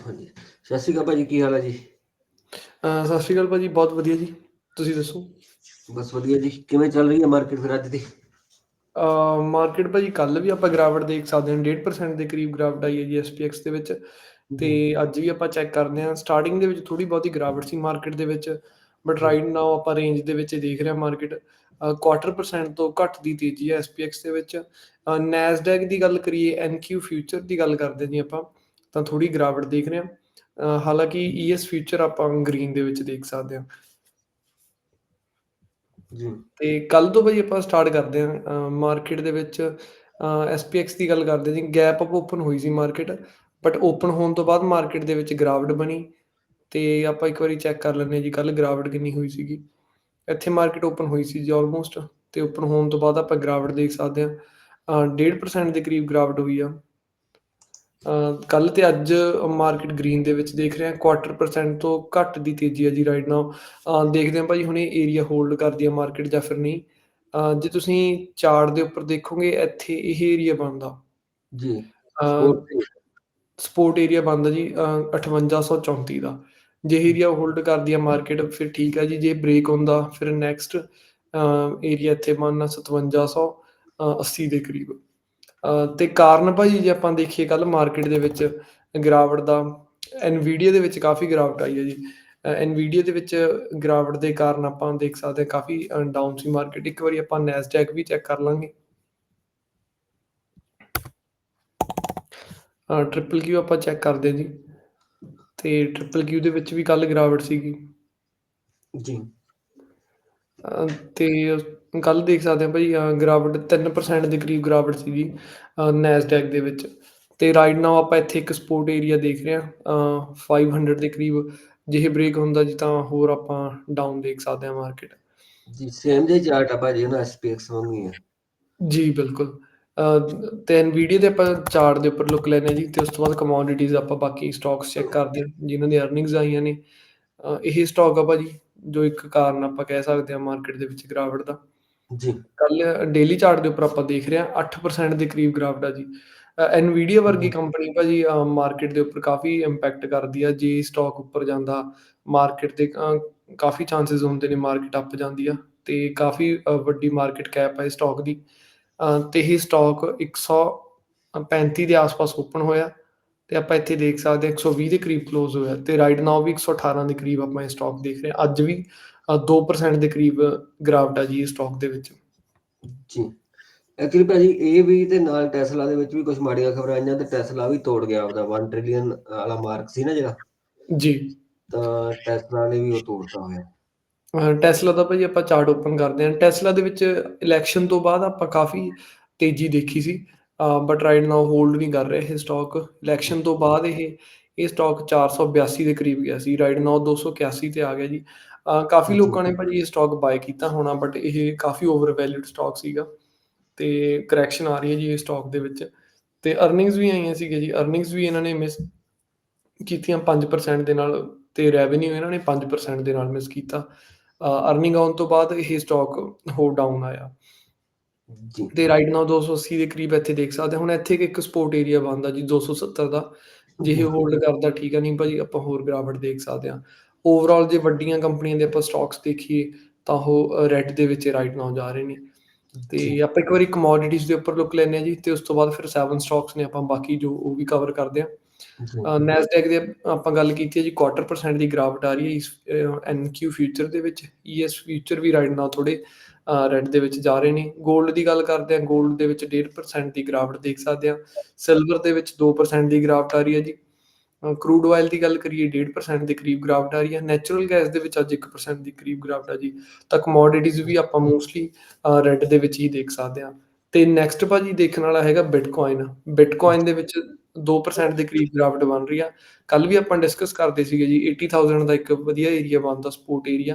ਹਾਂਜੀ। ਸਤਿ ਸ਼੍ਰੀ ਅਕਾਲ ਭਾਜੀ ਕੀ ਹਾਲ ਹੈ ਜੀ? ਅ, ਸਤਿ ਸ਼੍ਰੀ ਅਕਾਲ ਭਾਜੀ ਬਹੁਤ ਵਧੀਆ ਜੀ। ਤੁਸੀਂ ਦੱਸੋ? ਬਸ ਵਧੀਆ ਜੀ। ਕਿਵੇਂ ਚੱਲ ਰਹੀ ਹੈ ਮਾਰਕੀਟ ਫਿਰ ਅੱਜ ਦੀ? ਮਾਰਕੀਟ ਭਾਜੀ ਕੱਲ ਵੀ ਆਪਾਂ ਗਿਰਾਵਟ ਦੇਖ ਸਕਦੇ ਹਾਂ। 1.5% ਦੇ ਕਰੀਬ ਗਿਰਾਵਟ ਆਈ ਹੈ ਜੀ SPX ਦੇ ਵਿੱਚ। ਤੇ ਅੱਜ ਵੀ ਆਪਾਂ ਚੈੱਕ ਕਰਦੇ ਹਾਂ। ਸਟਾਰਟਿੰਗ ਦੇ ਵਿੱਚ ਥੋੜੀ ਬਹੁਤੀ ਗਿਰਾਵਟ ਸੀ ਮਾਰਕੀਟ ਦੇ ਵਿੱਚ। ਬਟ ਰਾਈਟ ਨਾਓ ਆਪਾਂ ਰੇਂਜ ਦੇ ਵਿੱਚ ਦੇਖ ਰਹੇ ਮਾਰਕੀਟ ਕੁਆਟਰ ਪਰਸੈਂਟ ਤੋਂ ਘੱਟ ਦੀ ਤੇਜ਼ੀ ਹੈ SPX ਦੇ ਵਿੱਚ। ਨੈਸਡੈਕ ਦੀ ਗੱਲ ਕਰੀਏ NQ ਫਿਊਚਰ ਦੀ ਗੱਲ ਕਰਦੇ ਜੀ ਆਪਾਂ। ਤਾਂ ਥੋੜੀ ਗਿਰਾਵਟ ਦੇਖ ਰਹੇ ਹਾਂ ਹਾਲਾਂਕਿ ES ਫਿਊਚਰ ਆਪਾਂ ਗ੍ਰੀਨ ਦੇ ਵਿੱਚ ਦੇਖ ਸਕਦੇ ਹਾਂ। ਜੀ। ਤੇ ਕੱਲ ਤੋਂ ਬਈ ਆਪਾਂ ਸਟਾਰਟ ਕਰਦੇ ਹਾਂ। ਮਾਰਕੀਟ ਦੇ ਵਿੱਚ SPX ਦੀ ਗੱਲ ਕਰਦੇ ਜੀ। ਗੈਪ ਅਪ ਓਪਨ ਹੋਈ ਸੀ ਮਾਰਕੀਟ ਬਟ ਓਪਨ ਹੋਣ ਤੋਂ ਬਾਅਦ ਮਾਰਕੀਟ ਦੇ ਵਿੱਚ ਗਿਰਾਵਟ ਬਣੀ। ਤੇ ਆਪਾਂ ਇੱਕ ਵਾਰੀ ਚੈੱਕ ਕਰ ਲੈਂਦੇ ਹਾਂ ਜੀ ਕੱਲ ਗਿਰਾਵਟ ਕਿੰਨੀ ਹੋਈ ਸੀਗੀ। ਇੱਥੇ ਮਾਰਕੀਟ ਓਪਨ ਹੋਈ ਸੀ ਜੀ ਆਲਮੋਸਟ ਤੇ ਓਪਨ ਹੋਣ ਤੋਂ ਬਾਅਦ ਆਪਾਂ ਗਿਰਾਵਟ ਦੇਖ ਸਕਦੇ ਹਾਂ। 1.5% ਦੇ ਕਰੀਬ ਗਿਰਾਵਟ ਹੋਈ ਆ। ਕੱਲ ਤੇ ਅੱਜ ਮਾਰਕੀਟ ਗ੍ਰੀਨ ਦੇ ਵਿੱਚ ਦੇਖ ਰਹੇ ਹਾਂ ਕੁਆਟਰ ਪਰਸੈਂਟ ਤੋਂ ਘੱਟ ਦੀ ਤੇਜ਼ੀ ਹੈ ਜੀ ਰਾਈਟ ਨਾਓ ਦੇਖਦੇ ਹਾਂ ਭਾਈ ਹੁਣ ਇਹ ਏਰੀਆ ਹੋਲਡ ਕਰਦੀ ਹੈ ਮਾਰਕੀਟ ਜਾਂ ਫਿਰ ਨਹੀਂ। ਜੇ ਤੁਸੀਂ ਚਾਰਟ ਦੇ ਉੱਪਰ ਦੇਖੋਗੇ ਇੱਥੇ ਇਹ ਏਰੀਆ ਬਣਦਾ। ਜੀ। ਸਪੋਰਟ ਏਰੀਆ ਬਣਦਾ ਜੀ ਅਹ 5834 ਦਾ। ਜੇ ਏਰੀਆ ਹੋਲਡ ਕਰਦੀ ਹੈ ਮਾਰਕੀਟ ਫਿਰ ਠੀਕ ਹੈ ਜੀ। ਜੇ ਬ੍ਰੇਕ ਹੁੰਦਾ ਫਿਰ ਨੈਕਸਟ ਏਰੀਆ ਇੱਥੇ ਬਣਨਾ 5780 ਦੇ ਕਰੀਬ। ਤੇ ਕਾਰਨ ਭਾਈ ਜੇ ਆਪਾਂ ਦੇਖੀਏ ਕੱਲ ਮਾਰਕੀਟ ਦੇ ਵਿੱਚ ਗਿਰਾਵਟ ਦਾ ਐਨਵੀਡੀਆ ਦੇ ਵਿੱਚ ਕਾਫੀ ਗਿਰਾਵਟ ਆਈ ਹੈ ਜੀ। ਐਨਵੀਡੀਆ ਦੇ ਵਿੱਚ ਗਿਰਾਵਟ ਦੇ ਕਾਰਨ ਆਪਾਂ ਦੇਖ ਸਕਦੇ ਹਾਂ ਕਾਫੀ ਡਾਊਨ ਸੀ ਮਾਰਕੀਟ ਇੱਕ ਵਾਰੀ ਆਪਾਂ ਨੈਸਡੈਕ ਵੀ ਚੈੱਕ ਕਰ ਲਾਂਗੇ। ਟ੍ਰਿਪਲ ਕਿਊ ਆਪਾਂ ਚੈੱਕ ਕਰਦੇ ਜੀ। ਤੇ ਟ੍ਰਿਪਲ ਕਿਊ ਦੇ ਵਿੱਚ ਵੀ ਕੱਲ ਗਿਰਾਵਟ ਸੀਗੀ। ਜੀ। ਤੇ ਕੱਲ ਦੇਖ ਸਕਦੇ ਹਾਂ ਭਾਈ ਗਿਰਾਵਟ 3% ਦੇ ਕਰੀਬ ਗਿਰਾਵਟ ਸੀਗੀ ਨੈਸਡੈਕ ਦੇ ਵਿੱਚ। ਤੇ ਰਾਈਟ ਨਾਓ ਆਪਾਂ ਇੱਥੇ ਇੱਕ ਸਪੋਰਟ ਏਰੀਆ ਦੇਖ ਰਹੇ ਅਹ 500 ਦੇ ਕਰੀਬ। ਜੇ ਬ੍ਰੇਕ ਹੁੰਦਾ ਜੀ ਤਾਂ ਹੋਰ ਆਪਾਂ ਡਾਊਨ ਦੇਖ ਸਕਦੇ ਹਾਂ ਮਾਰਕੀਟ ਜੀ ਸੇਮ ਜੇ ਚਾਰਟ ਆ ਭਾਜੀ ਨਾ SPX ਵਾਂਗੂ ਹੀ ਹੈ ਜੀ ਬਿਲਕੁਲ। ਤੇ NVIDIA ਦੇ ਆਪਾਂ ਚਾਰਟ ਦੇ ਉੱਪਰ ਲੁੱਕ ਲੈਨੇ ਜੀ ਤੇ ਉਸ ਤੋਂ ਬਾਅਦ ਕਮੋਡਿਟੀਜ਼ ਆਪਾਂ ਬਾਕੀ ਸਟਾਕਸ ਚੈੱਕ ਕਰਦੇ ਜਿਨ੍ਹਾਂ ਦੀ ਅਰਨਿੰਗਸ ਆਈਆਂ ਨੇ। ਇਹ ਸਟਾਕ ਆ ਭਾਜੀ ਜੋ ਇੱਕ ਕਾਰਨ ਆਪਾਂ ਕਹਿ ਸਕਦੇ ਹਾਂ ਮਾਰਕੀਟ ਦੇ ਵਿੱਚ ਗਿਰਾਵਟ ਦਾ। ਜੀ। ਕੱਲ ਡੇਲੀ ਚਾਰਟ ਦੇ ਉੱਪਰ ਆਪਾਂ ਦੇਖ ਰਹੇ ਹਾਂ 8% ਦੇ ਕਰੀਬ ਗਿਰਾਵਟ ਆ ਜੀ। ਐਨਵੀਡੀਆ ਵਰਗੀ ਕੰਪਨੀ ਭਾਜੀ ਮਾਰਕੀਟ ਦੇ ਉੱਪਰ ਕਾਫੀ ਇੰਪੈਕਟ ਕਰਦੀ ਆ। ਜੇ ਸਟਾਕ ਉੱਪਰ ਜਾਂਦਾ ਮਾਰਕੀਟ ਦੇ ਕਾਫੀ ਚਾਂਸਸ ਹੁੰਦੇ ਨੇ ਮਾਰਕੀਟ ਅੱਪ ਜਾਂਦੀ ਆ। ਤੇ ਕਾਫੀ ਵੱਡੀ ਮਾਰਕੀਟ ਕੈਪ ਹੈ ਸਟਾਕ ਦੀ। ਤੇ ਇਹ ਸਟਾਕ 135 ਦੇ ਆਸ-ਪਾਸ ਓਪਨ ਹੋਇਆ। ਤੇ ਆਪਾਂ ਇੱਥੇ ਦੇਖ ਸਕਦੇ ਹਾਂ 120 ਦੇ ਕਰੀਬ ক্লোਜ਼ ਹੋਇਆ। ਤੇ ਰਾਈਟ ਨਾਓ ਵੀ 118 ਦੇ ਕਰੀਬ ਆਪਾਂ ਇਹ ਸਟਾਕ ਦੇਖ ਰਹੇ ਹਾਂ। ਅੱਜ ਵੀ 2% ਦੇ ਕਰੀਬ ਗਿਰਾਵਟ ਆ ਜੀ ਸਟਾਕ ਦੇ ਵਿੱਚ। ਜੀ। ਐਕਚੁਅਲੀ ਭਾਜੀ ਇਹ ਵੀ ਤੇ ਨਾਲ ਟੈਸਲਾ ਦੇ ਵਿੱਚ ਵੀ ਕੁਝ ਮਾੜੀਆਂ ਖਬਰਾਂ ਆਈਆਂ ਤੇ ਟੈਸਲਾ ਵੀ ਤੋੜ ਗਿਆ ਆਪਦਾ। 1 ਟ੍ਰਿਲੀਅਨ ਵਾਲਾ ਮਾਰਕ ਸੀ ਨਾ ਜਿਹੜਾ। ਜੀ। ਤਾਂ ਟੈਸਲਾ ਨੇ ਵੀ ਉਹ ਤੋੜਤਾ ਹੋਇਆ। ਟੈਸਲਾ ਦਾ ਭਾਈ ਆਪਾਂ ਚਾਰਟ ਓਪਨ ਕਰਦੇ ਹਾਂ। ਟੈਸਲਾ ਦੇ ਵਿੱਚ ਇਲੈਕਸ਼ਨ ਤੋਂ ਬਾਅਦ ਆਪਾਂ ਕਾਫੀ ਤੇਜ਼ੀ ਦੇਖੀ ਸੀ। ਬਟ ਰਾਈਟ ਨਾਓ ਹੋਲਡ ਨਹੀਂ ਕਰ ਰਿਹਾ ਇਹ ਸਟਾਕ ਇਲੈਕਸ਼ਨ ਤੋਂ ਬਾਅਦ ਇਹ ਇਹ ਸਟਾਕ 482 ਦੇ ਕਰੀਬ ਗਿਆ ਸੀ। ਰਾਈਟ ਨਾਓ 281 ਤੇ ਆ ਗਿਆ ਜੀ। ਕਾਫੀ ਲੋਕਾਂ ਨੇ ਭਾਜੀ ਇਹ ਸਟਾਕ ਬਾਏ ਕੀਤਾ ਹੋਣਾ ਬਟ ਇਹ ਕਾਫੀ ਓਵਰਵੈਲਿਊਡ ਸਟਾਕ ਸੀਗਾ ਤੇ ਕਰੈਕਸ਼ਨ ਆ ਰਹੀ ਹੈ ਜੀ ਇਹ ਸਟਾਕ ਦੇ ਵਿੱਚ ਤੇ ਅਰਨਿੰਗਸ ਵੀ ਆਈਆਂ ਸੀਗੇ ਜੀ ਅਰਨਿੰਗਸ ਵੀ ਇਹਨਾਂ ਨੇ ਮਿਸ ਕੀਤੀਆਂ 5% ਦੇ ਨਾਲ ਤੇ ਰੈਵਨਿਊ ਇਹਨਾਂ ਨੇ 5% ਦੇ ਨਾਲ ਮਿਸ ਕੀਤਾ। ਅਰਨਿੰਗ ਆਉਣ ਤੋਂ ਬਾਅਦ ਇਹ ਸਟਾਕ ਹੋਰ ਡਾਊਨ ਆਇਆ। ਜੀ। ਤੇ ਰਾਈਟ ਨਾਓ 280 ਦੇ ਕਰੀਬ ਇੱਥੇ ਦੇਖ ਸਕਦੇ ਹਾਂ। ਹੁਣ ਇੱਥੇ ਇੱਕ ਸਪੋਰਟ ਏਰੀਆ ਬਣਦਾ ਜੀ 270 ਦਾ। ਜੇ ਇਹ ਹੋਲਡ ਕਰਦਾ ਠੀਕ ਆ ਨਹੀਂ ਭਾਜੀ ਆਪਾਂ ਹੋਰ ਗਿਰਾਵਟ ਦੇਖ ਸਕਦੇ ਹਾਂ। ਓਵਰਆਲ ਜੇ ਵੱਡੀਆਂ ਕੰਪਨੀਆਂ ਦੇ ਆਪਾਂ ਸਟਾਕਸ ਦੇਖੀਏ ਤਾਂ ਉਹ ਰੈੱਡ ਦੇ ਵਿੱਚ ਰਾਈਟ ਨਾਓ ਜਾ ਰਹੇ ਨੇ। ਤੇ ਆਪਾਂ ਇੱਕ ਵਾਰੀ ਕਮੋਡਿਟੀਜ਼ ਦੇ ਉੱਪਰ ਲੁੱਕ ਲੈਂਦੇ ਹਾਂ ਜੀ ਤੇ ਉਸ ਤੋਂ ਬਾਅਦ ਫਿਰ 7 ਸਟਾਕਸ ਨੇ ਆਪਾਂ ਬਾਕੀ ਜੋ ਉਹ ਵੀ ਕਵਰ ਕਰਦੇ ਜੀ। ਨੈਸਡੈਕ ਦੇ ਆਪਾਂ ਗੱਲ ਕੀਤੀ ਹੈ ਜੀ ਕੁਆਟਰ ਪਰਸੈਂਟ ਦੀ ਗਿਰਾਵਟ ਆ ਰਹੀ ਹੈ ਇਸ ਐਨਕਿਊ ਫਿਊਚਰ ਦੇ ਵਿੱਚ। ਈਐਸ ਫਿਊਚਰ ਵੀ ਰਾਈਟ ਨਾਓ ਥੋੜੇ ਰੈਡ ਦੇ ਵਿੱਚ ਜਾ ਰਹੇ ਨੇ। 골ਡ ਦੀ ਗੱਲ ਕਰਦੇ ਹਾਂ 골ਡ ਦੇ ਵਿੱਚ 1.5% ਦੀ ਗਿਰਾਵਟ ਦੇਖ ਸਕਦੇ ਹਾਂ। ਸਿਲਵਰ ਦੇ ਵਿੱਚ 2% ਦੀ ਗਿਰਾਵਟ ਆ ਰਹੀ ਹੈ ਜੀ। ਕਰੂਡ ਆਇਲ ਦੀ ਗੱਲ ਕਰੀਏ 1.5% ਦੇ ਕਰੀਬ ਗਿਰਾਵਟ ਆ ਰਹੀ ਹੈ। ਨੈਚੁਰਲ ਗੈਸ ਦੇ ਵਿੱਚ ਅੱਜ 1% ਦੀ ਕਰੀਬ ਗਿਰਾਵਟ ਆ ਜੀ। ਤਾਂ ਕਮੋਡਿਟੀਜ਼ ਵੀ ਆਪਾਂ ਮੋਸਟਲੀ ਰੈਡ ਦੇ ਵਿੱਚ ਹੀ ਦੇਖ ਸਕਦੇ ਹਾਂ। ਤੇ ਨੈਕਸਟ ਭਾਜੀ ਦੇਖਣ ਵਾਲਾ ਹੈਗਾ ਬਿਟਕੋਇਨ ਬਿਟਕੋਇਨ ਦੇ ਵਿੱਚ 2% ਦੇ ਕਰੀਬ ਗਿਰਾਵਟ ਬਣ ਰਹੀ ਆ। ਕੱਲ ਵੀ ਆਪਾਂ ਡਿਸਕਸ ਕਰਦੇ ਸੀਗੇ ਜੀ 80000 ਦਾ ਇੱਕ ਵਧੀਆ ਏਰੀਆ ਬਣਦਾ ਸਪੋਰਟ ਏਰੀਆ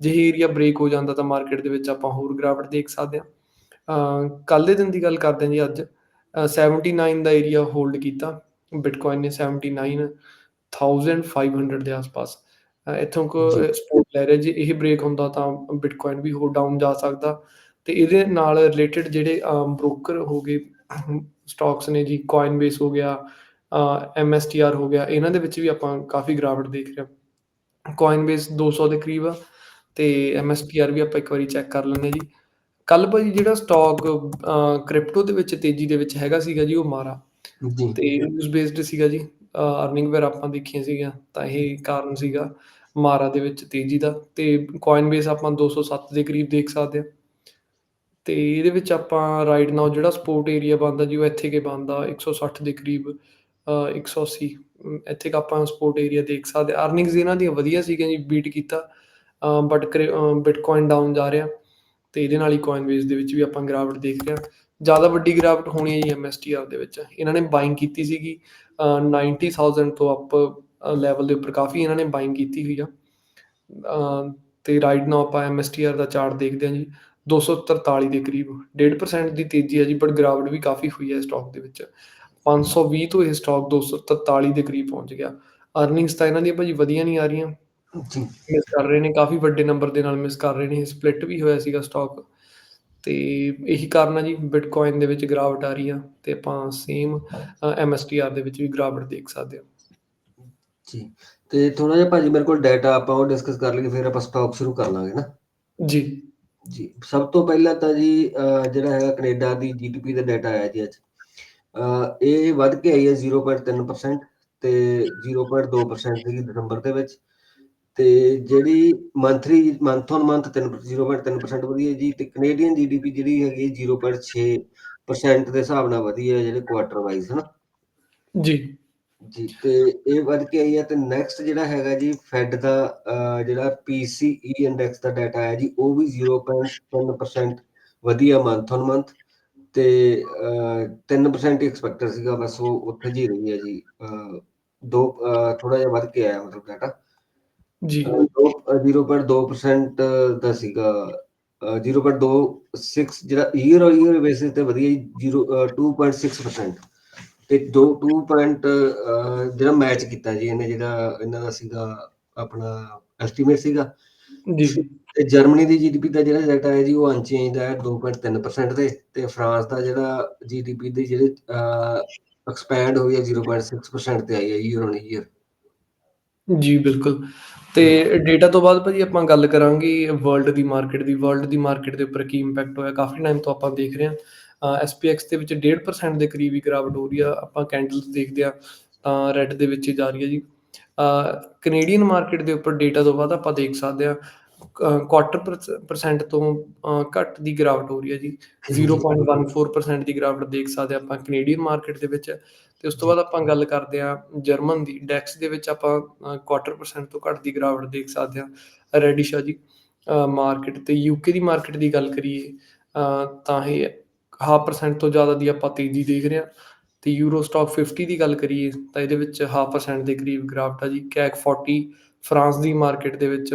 ਜੇ ਏਰੀਆ ਬ੍ਰੇਕ ਹੋ ਜਾਂਦਾ ਤਾਂ ਮਾਰਕੀਟ ਦੇ ਵਿੱਚ ਆਪਾਂ ਹੋਰ ਗਿਰਾਵਟ ਦੇਖ ਸਕਦੇ ਹਾਂ। ਕੱਲ ਦੇ ਦਿਨ ਦੀ ਗੱਲ ਕਰਦੇ ਹਾਂ ਜੀ ਅੱਜ। ਅਹ 79 ਦਾ ਏਰੀਆ ਹੋਲਡ ਕੀਤਾ। ਬਿਟਕੋਇਨ ਨੇ 79500 ਦੇ ਆਸ-ਪਾਸ। ਇੱਥੋਂ ਕੋ। ਸਪੋਰਟ ਲੈ ਰਿਹਾ। ਜੇ ਇਹ ਬ੍ਰੇਕ ਹੁੰਦਾ ਤਾਂ ਬਿਟਕੋਇਨ ਵੀ ਹੋਰ ਡਾਊਨ ਜਾ ਸਕਦਾ। ਤੇ ਇਹਦੇ ਨਾਲ ਰਿਲੇਟਡ ਜਿਹੜੇ ਬ੍ਰੋਕਰ ਹੋ ਗਏ ਸਟਾਕਸ ਨੇ ਜੀ ਕੋਇਨਬੇਸ ਹੋ ਗਿਆ ਐਮਐਸਟੀਆਰ ਹੋ ਗਿਆ ਇਹਨਾਂ ਦੇ ਵਿੱਚ ਵੀ ਆਪਾਂ ਕਾਫੀ ਗਿਰਾਵਟ ਦੇਖ ਰਹੇ ਹਾਂ। ਕੋਇਨਬੇਸ 200 ਦੇ ਕਰੀਬ ਆ ਤੇ ਐਮਐਸਟੀਆਰ ਵੀ ਆਪਾਂ ਇੱਕ ਵਾਰੀ ਚੈੱਕ ਕਰ ਲੈਂਦੇ ਜੀ। ਕੱਲ ਭਾਜੀ ਜਿਹੜਾ ਸਟਾਕ ਕ੍ਰਿਪਟੋ ਦੇ ਵਿੱਚ ਤੇਜ਼ੀ ਦੇ ਵਿੱਚ ਹੈਗਾ ਸੀਗਾ ਜੀ ਉਹ ਮਾਰਾ। ਤੇ ਨਿਊਜ਼ ਬੇਸਡ ਸੀਗਾ ਜੀ। ਅਰਨਿੰਗ ਵੇਰ ਆਪਾਂ ਦੇਖੀਆਂ ਸੀਗੀਆਂ ਤਾਂ ਇਹ ਕਾਰਨ ਸੀਗਾ ਮਾਰਾ ਦੇ ਵਿੱਚ ਤੇਜ਼ੀ ਦਾ। ਤੇ ਕੋਇਨਬੇਸ ਆਪਾਂ 207 ਦੇ ਕਰੀਬ ਦੇਖ ਸਕਦੇ ਹਾਂ। ਤੇ ਇਹਦੇ ਵਿੱਚ ਆਪਾਂ ਰਾਈਟ ਨਾਓ ਜਿਹੜਾ ਸਪੋਰਟ ਏਰੀਆ ਬਣਦਾ ਜੀ ਉਹ ਇੱਥੇ ਕੇ ਬਣਦਾ 160 ਦੇ ਕਰੀਬ ਅ, 180 ਅਮ, ਇੱਥੇ ਕ ਆਪਾਂ ਸਪੋਰਟ ਏਰੀਆ ਦੇਖ ਸਕਦੇ ਅਰਨਿੰਗਸ ਇਹਨਾਂ ਦੀਆਂ ਵਧੀਆ ਸੀਗੀਆਂ ਜੀ ਬੀਟ ਕੀਤਾ। ਬਟ ਬਿਟਕੋਇਨ ਡਾਊਨ ਜਾ ਰਿਹਾ। ਤੇ ਇਹਦੇ ਨਾਲ ਹੀ ਕੋਇਨਬੇਸ ਦੇ ਵਿੱਚ ਵੀ ਆਪਾਂ ਗਿਰਾਵਟ ਦੇਖ ਰਹੇ ਹਾਂ। ਜ਼ਿਆਦਾ ਵੱਡੀ ਗਿਰਾਵਟ ਹੋਣੀ ਹੈ ਜੀ ਐਮਐਸਟੀਆਰ ਦੇ ਵਿੱਚ। ਇਹਨਾਂ ਨੇ ਬਾਇੰਗ ਕੀਤੀ ਸੀਗੀ ਅ, 90000 ਤੋਂ ਅਪ ਲੈਵਲ ਦੇ ਉੱਪਰ ਕਾਫੀ ਇਹਨਾਂ ਨੇ ਬਾਇੰਗ ਕੀਤੀ ਹੋਈ ਆ। ਤੇ ਰਾਈਟ ਨਾਓ ਆਪਾਂ ਐਮਐਸਟੀਆਰ ਦਾ ਚਾਰਟ ਦੇਖਦੇ ਹਾਂ ਜੀ 243 ਦੇ ਕਰੀਬ। 1.5% ਦੀ ਤੇਜ਼ੀ ਹੈ ਜੀ ਬਟ ਗਿਰਾਵਟ ਵੀ ਕਾਫੀ ਹੋਈ ਹੈ ਸਟਾਕ ਦੇ ਵਿੱਚ। 520 ਤੋਂ ਇਹ ਸਟਾਕ 243 ਦੇ ਕਰੀਬ ਪਹੁੰਚ ਗਿਆ। ਅਰਨਿੰਗਸ ਤਾਂ ਇਹਨਾਂ ਦੀਆਂ ਭਾਜੀ ਵਧੀਆ ਨਹੀਂ ਆ ਰਹੀਆਂ। ਮਿਸ ਕਰ ਰਹੇ ਨੇ ਕਾਫੀ ਵੱਡੇ ਨੰਬਰ ਦੇ ਨਾਲ ਮਿਸ ਕਰ ਰਹੇ ਨੇ। ਸਪਲਿਟ ਵੀ ਹੋਇਆ ਸੀਗਾ ਸਟਾਕ ਤੇ ਇਹੀ ਕਾਰਨ ਆ ਜੀ ਬਿਟਕੋਇਨ ਦੇ ਵਿੱਚ ਗਿਰਾਵਟ ਆ ਰਹੀ ਆ ਤੇ ਆਪਾਂ ਸੇਮ ਐਮਐਸਟੀਆਰ ਦੇ ਵਿੱਚ ਵੀ ਗਿਰਾਵਟ ਦੇਖ ਸਕਦੇ ਹਾਂ ਜੀ ਤੇ ਥੋੜਾ ਜਿਹਾ ਭਾਜੀ ਮੇਰੇ ਕੋਲ ਡਾਟਾ ਆਪਾਂ ਉਹ ਡਿਸਕਸ ਕਰ ਲਈਏ ਫਿਰ ਆਪਾਂ ਸਟਾਕ ਸ਼ੁਰੂ ਕਰ ਲਾਂਗੇ ਨਾ। ਜੀ। ਜੀ ਸਭ ਤੋਂ ਪਹਿਲਾਂ ਤਾਂ ਜੀ ਜਿਹੜਾ ਹੈਗਾ ਕੈਨੇਡਾ ਦੀ ਜੀਡੀਪੀ ਦਾ ਡਾਟਾ ਆਇਆ ਜੀ ਅੱਜ। ਇਹ ਵੱਧ ਕੇ ਆਈ ਹੈ 0.3% ਤੇ 0.2% ਸੀਗੀ ਦਸੰਬਰ ਦੇ ਵਿੱਚ। ਤੇ ਜਿਹੜੀ ਮੰਥਲੀ ਮੰਥ ਔਨ ਮੰਥ 0.3% ਵਧੀ ਹੈ ਜੀ ਤੇ ਕੈਨੇਡੀਅਨ ਜੀਡੀਪੀ ਜਿਹੜੀ ਹੈਗੀ 0.6% ਦੇ ਹਿਸਾਬ ਨਾਲ ਵਧੀ ਹੈ ਜਿਹੜੇ ਕੁਆਟਰ ਵਾਈਜ਼ ਹਨਾ? ਜੀ। ਜੀ ਤੇ ਇਹ ਵੱਧ ਕੇ ਆਈ ਹੈ ਤੇ ਨੈਕਸਟ ਜਿਹੜਾ ਹੈਗਾ ਜੀ ਫੈਡ ਦਾ ਜਿਹੜਾ PCE ਇੰਡੈਕਸ ਦਾ ਡਾਟਾ ਹੈ ਜੀ ਉਹ ਵੀ 0.3% ਵਧੀਆ ਮੰਥ ਔਨ ਮੰਥ ਤੇ ਅਹ, 3% ਹੀ ਐਕਸਪੈਕਟਡ ਸੀਗਾ ਬਸ ਉਹ ਉੱਥੇ ਜੀ ਰਹੀ ਹੈ ਜੀ ਦੋ ਥੋੜਾ ਜਿਹਾ ਵੱਧ ਕੇ ਆਇਆ ਮਤਲਬ ਡਾਟਾ ਜੀ। 0.2% ਦਾ ਸੀਗਾ ਅਹ, 0.26 ਜਿਹੜਾ ਈਅਰ ਔਰ ਈਅਰ ਬੇਸਿਸ ਤੇ ਵਧੀਆ ਜੀ 0 ਅਹ, 2.6% ਤੇ 2 2 ਪੁਆਇੰਟ ਜਿਹੜਾ ਮੈਚ ਕੀਤਾ ਜੀ ਇਹਨੇ ਜਿਹੜਾ ਇਹਨਾਂ ਦਾ ਸੀਗਾ ਆਪਣਾ ਐਸਟੀਮੇਟ ਸੀਗਾ। ਜੀ। ਤੇ ਜਰਮਨੀ ਦੀ ਜੀਡੀਪੀ ਦਾ ਜਿਹੜਾ ਡਾਟਾ ਹੈ ਜੀ ਉਹ ਅਨਚੇਂਜਡ ਹੈ 2.3% ਦੇ ਤੇ ਫਰਾਂਸ ਦਾ ਜਿਹੜਾ ਜੀਡੀਪੀ ਦੀ ਜਿਹੜੀ ਐਕਸਪੈਂਡ ਹੋਈ ਹੈ 0.6% ਤੇ ਆਈ ਹੈ ਈਅਰ ਔਨ ਈਅਰ ਜੀ ਬਿਲਕੁਲ। ਤੇ ਡੇਟਾ ਤੋਂ ਬਾਅਦ ਭਾਜੀ ਆਪਾਂ ਗੱਲ ਕਰਾਂਗੇ ਵਰਲਡ ਦੀ ਮਾਰਕੀਟ ਦੀ। ਵਰਲਡ ਦੀ ਮਾਰਕੀਟ ਦੇ ਉੱਪਰ ਕੀ ਇੰਪੈਕਟ ਹੋਇਆ? ਕਾਫੀ ਟਾਈਮ ਤੋਂ ਆਪਾਂ ਦੇਖ ਰਹੇ ਹਾਂ। ਐਸਪੀਐਕਸ ਦੇ ਵਿੱਚ 1.5% ਦੇ ਕਰੀਬ ਹੀ ਗਿਰਾਵਟ ਹੋ ਰਹੀ ਆ। ਆਪਾਂ ਕੈਂਡਲਸ ਦੇਖਦੇ ਆ ਤਾਂ ਰੈੱਡ ਦੇ ਵਿੱਚ ਜਾ ਰਹੀ ਹੈ ਜੀ। ਕੈਨੇਡੀਅਨ ਮਾਰਕੀਟ ਦੇ ਉੱਪਰ ਡੇਟਾ ਤੋਂ ਬਾਅਦ ਆਪਾਂ ਦੇਖ ਸਕਦੇ ਆ ਕੁਆਟਰ ਪਰਸੈਂਟ ਤੋਂ ਘੱਟ ਦੀ ਗਿਰਾਵਟ ਹੋ ਰਹੀ ਹੈ ਜੀ। 0.14% ਦੀ ਗਿਰਾਵਟ ਦੇਖ ਸਕਦੇ ਹਾਂ ਆਪਾਂ ਕੈਨੇਡੀਅਨ ਮਾਰਕੀਟ ਦੇ ਵਿੱਚ। ਤੇ ਉਸ ਤੋਂ ਬਾਅਦ ਆਪਾਂ ਗੱਲ ਕਰਦੇ ਹਾਂ ਜਰਮਨ ਦੀ। ਡੈਕਸ ਦੇ ਵਿੱਚ ਆਪਾਂ ਕੁਆਟਰ ਪਰਸੈਂਟ ਤੋਂ ਘੱਟ ਦੀ ਗਿਰਾਵਟ ਦੇਖ ਸਕਦੇ ਹਾਂ। ਰੈਡਿਸ਼ ਆ ਜੀ ਮਾਰਕੀਟ ਤੇ। ਯੂਕੇ ਦੀ ਮਾਰਕੀਟ ਦੀ ਗੱਲ ਕਰੀਏ ਤਾਂ ਇਹ ਹਾਫ ਪਰਸੈਂਟ ਤੋਂ ਜ਼ਿਆਦਾ ਦੀ ਆਪਾਂ ਤੇਜ਼ੀ ਦੇਖ ਰਹੇ ਹਾਂ। ਤੇ ਯੂਰੋ ਸਟਾਕ 50 ਦੀ ਗੱਲ ਕਰੀਏ, ਤਾਂ ਇਹਦੇ ਵਿੱਚ ਹਾਫ ਪਰਸੈਂਟ ਦੇ ਕਰੀਬ ਗਿਰਾਵਟ ਆ ਜੀ। ਕੈਕ 40 ਫਰਾਂਸ ਦੀ ਮਾਰਕੀਟ ਦੇ ਵਿੱਚ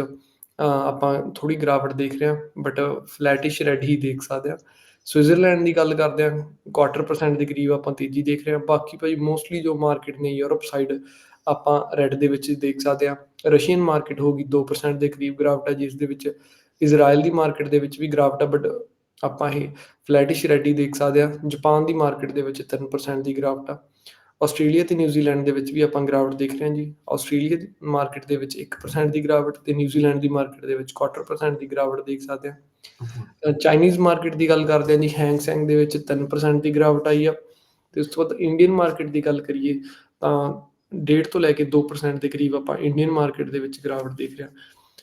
ਆਪਾਂ ਥੋੜੀ ਗਿਰਾਵਟ ਦੇਖ ਰਹੇ ਹਾਂ ਬਟ ਫਲੈਟਿਸ਼ ਰੈੱਡ ਹੀ ਦੇਖ ਸਕਦੇ ਹਾਂ। ਸਵਿਟਜ਼ਰਲੈਂਡ ਦੀ ਗੱਲ ਕਰਦੇ ਹਾਂ ਕੁਆਟਰ ਪਰਸੈਂਟ ਦੇ ਕਰੀਬ ਆਪਾਂ ਤੇਜ਼ੀ ਦੇਖ ਰਹੇ ਹਾਂ। ਬਾਕੀ ਭਾਈ ਮੋਸਟਲੀ ਜੋ ਮਾਰਕੀਟ ਨੇ ਯੂਰਪ ਸਾਈਡ ਆਪਾਂ ਰੈੱਡ ਦੇ ਵਿੱਚ ਦੇਖ ਸਕਦੇ ਹਾਂ। ਰਸ਼ੀਅਨ ਮਾਰਕੀਟ ਹੋ ਗਈ 2% ਦੇ ਕਰੀਬ ਗਿਰਾਵਟ ਹੈ, ਜਿਸ ਦੇ ਵਿੱਚ ਇਜ਼ਰਾਈਲ ਦੀ ਮਾਰਕੀਟ ਦੇ ਵਿੱਚ ਵੀ ਗਿਰਾਵਟ ਹੈ ਬਟ ਆਪਾਂ ਇਹ ਫਲੈਟਿਸ਼ ਰੈੱਡ ਹੀ ਦੇਖ ਸਕਦੇ ਹਾਂ। ਜਾਪਾਨ ਦੀ ਮਾਰਕੀਟ ਦੇ ਵਿੱਚ 3% ਦੀ ਗਿਰਾਵਟ ਆ ਆਸਟ੍ਰੇਲੀਆ ਤੇ ਨਿਊਜ਼ੀਲੈਂਡ ਦੇ ਵਿੱਚ ਵੀ ਆਪਾਂ ਗਿਰਾਵਟ ਦੇਖ ਰਹੇ ਹਾਂ ਜੀ। ਆਸਟ੍ਰੇਲੀਆ ਦੀ ਮਾਰਕੀਟ ਦੇ ਵਿੱਚ 1% ਦੀ ਗਿਰਾਵਟ ਤੇ ਨਿਊਜ਼ੀਲੈਂਡ ਦੀ ਮਾਰਕੀਟ ਦੇ ਵਿੱਚ 4% ਦੀ ਗਿਰਾਵਟ ਦੇਖ ਸਕਦੇ ਹਾਂ। ਚਾਈਨੀਜ਼ ਮਾਰਕੀਟ ਦੀ ਗੱਲ ਕਰਦੇ ਹਾਂ ਜੀ ਹੈਂਗ ਸੈਂਗ ਦੇ ਵਿੱਚ 3% ਦੀ ਗਿਰਾਵਟ ਆਈ ਆ। ਤੇ ਉਸ ਤੋਂ ਬਾਅਦ ਇੰਡੀਅਨ ਮਾਰਕੀਟ ਦੀ ਗੱਲ ਕਰੀਏ ਤਾਂ 1.5 ਤੋਂ ਲੈ ਕੇ 2% ਦੇ ਕਰੀਬ ਆਪਾਂ ਇੰਡੀਅਨ ਮਾਰਕੀਟ ਦੇ ਵਿੱਚ ਗਿਰਾਵਟ ਦੇਖ ਰਹੇ ਹਾਂ।